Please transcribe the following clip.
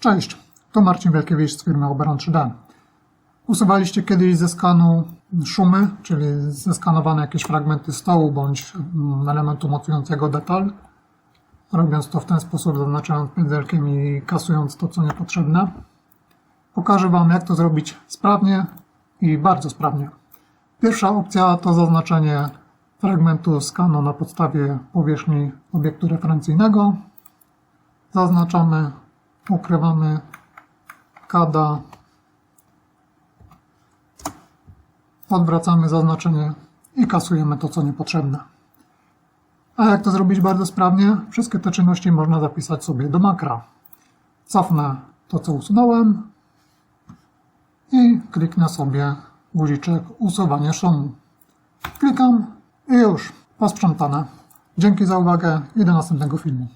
Cześć, to Marcin Wielkiewicz z firmy Oberon 3D. Usuwaliście kiedyś ze skanu szumy, czyli zeskanowane jakieś fragmenty stołu bądź mm, elementu mocującego detal, robiąc to w ten sposób, zaznaczając pędzelkiem i kasując to, co niepotrzebne. Pokażę Wam, jak to zrobić sprawnie i bardzo sprawnie. Pierwsza opcja to zaznaczenie fragmentu skanu na podstawie powierzchni obiektu referencyjnego. Zaznaczamy, ukrywamy kada, odwracamy zaznaczenie i kasujemy to, co niepotrzebne. A jak to zrobić bardzo sprawnie? Wszystkie te czynności można zapisać sobie do makra. Cofnę to, co usunąłem i kliknę sobie guziczek usuwanie szumu. Klikam i już, posprzątane. Dzięki za uwagę i do następnego filmu.